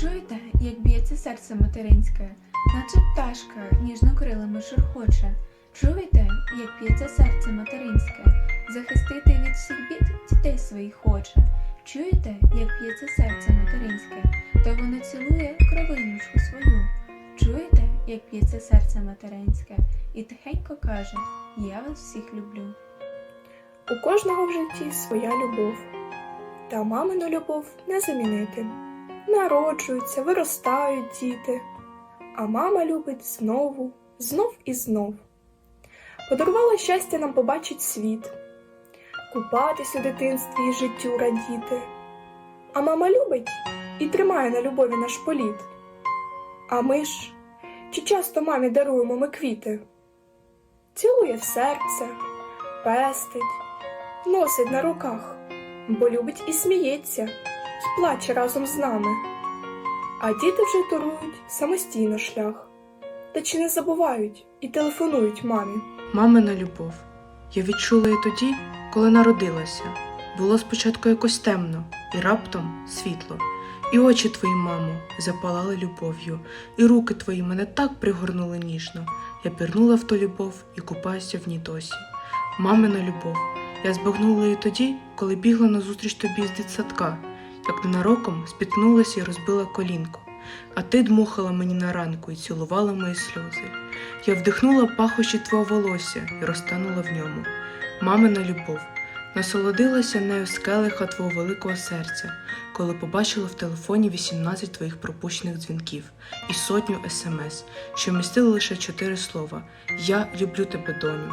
Чуєте, як б'ється серце материнське, наче пташка ніжно крилами шурхоче. Чуєте, як б'ється серце материнське, захистити від всіх бід дітей своїх хоче. Чуєте, як б'ється серце материнське, то воно цілує кровиночку свою. Чуєте, як б'ється серце материнське, і тихенько каже: Я вас всіх люблю. У кожного в житті своя любов, та мамину любов не замінити. Народжуються, виростають діти, а мама любить знову, знов і знов. Подарувала щастя нам побачить світ, купатись у дитинстві і життю радіти. А мама любить і тримає на любові наш політ. А ми ж, чи часто мамі даруємо ми квіти? Цілує в серце, пестить носить на руках, бо любить і сміється, плаче разом з нами. А діти вже торують самостійно шлях, та чи не забувають і телефонують мамі. Мамина любов. Я відчула її тоді, коли народилася. Було спочатку якось темно, і раптом світло. І очі твої, мамо, запалали любов'ю, і руки твої мене так пригорнули ніжно. Я пірнула в ту любов і купаюся в ній досі. Мамина любов. Я збагнула її тоді, коли бігла назустріч тобі з дитсадка, як ненароком спіткнулася і розбила колінко. А ти дмухала мені на ранку і цілувала мої сльози. Я вдихнула пахощі твого волосся і розтанула в ньому. Мамина любов. Насолодилася нею з келиха твого великого серця, коли побачила в телефоні 18 твоїх пропущених дзвінків і сотню смс, що містили лише чотири слова Я люблю тебе, доню.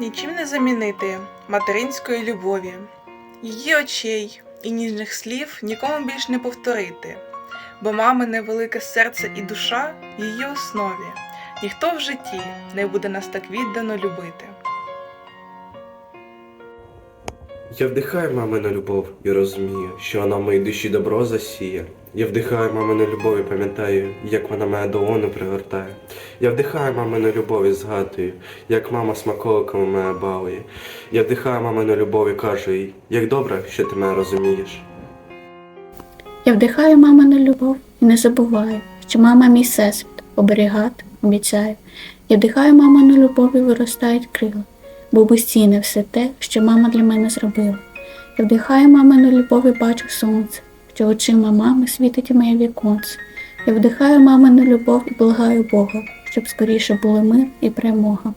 Нічим не замінити материнської любові, її очей і ніжних слів нікому більш не повторити, бо мамине велике серце і душа в її основі. Ніхто в житті не буде нас так віддано любити. Я вдихаю мамину любов і розумію, що вона в моїй душі добро засіє. Я вдихаю мамину любов і пам'ятаю, як вона мене до ону пригортає. Я вдихаю мамину любов і згадую, як мама смаколиками мене балує. Я вдихаю мамину любов і кажу їй, як добре, що ти мене розумієш. Я вдихаю мамину любов і не забуваю, що мама мій всесвіт, оберігати обіцяю. Я вдихаю мамину любов і виростають крила, бо безцінне все те, що мама для мене зробила. Я вдихаю мамину любов і бачу сонце, що очима мами світить моє віконце. Я вдихаю мамину любов і благаю Бога, щоб скоріше були мир і перемога.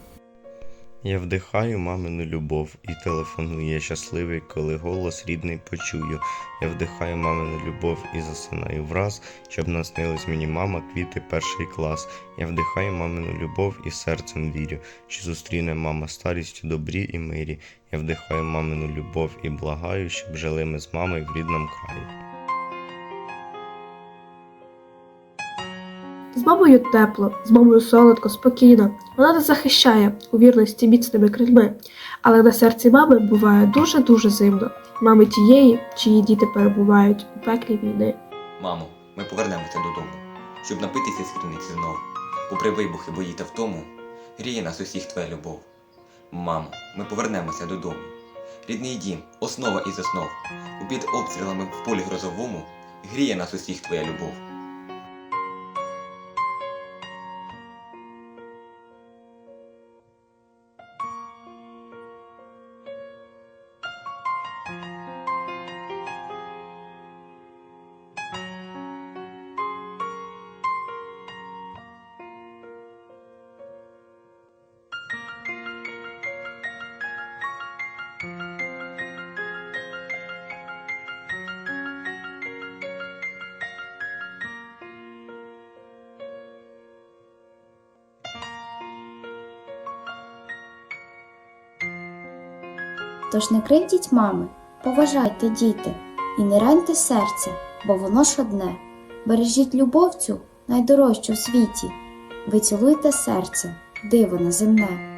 Я вдихаю мамину любов і телефоную я щасливий, коли голос рідний почую. Я вдихаю мамину любов і засинаю враз, щоб наснилась мені мама, квіти, перший клас. Я вдихаю мамину любов і серцем вірю, що зустріне мама старість добрі і мирі. Я вдихаю мамину любов і благаю, щоб жили ми з мамою в рідному краї. З мамою тепло, з мамою солодко, спокійно. Вона нас захищає у вірності міцними крильми. Але на серці мами буває дуже-дуже зимно. Мами тієї, чиї діти перебувають у пеклі війни. Мамо, ми повернемося додому, щоб напитися з криниці знов. Попри вибухи, бої та втому, гріє нас усіх твоя любов. Мамо, ми повернемося додому. Рідний дім, основа із основ. У під обстрілами в полі грозовому гріє нас усіх твоя любов. Тож не кривдіть мами, поважайте діти, і не раньте серце, бо воно ж одне. Бережіть любов цю найдорожчу в світі, ви цілуйте серце, диво неземне.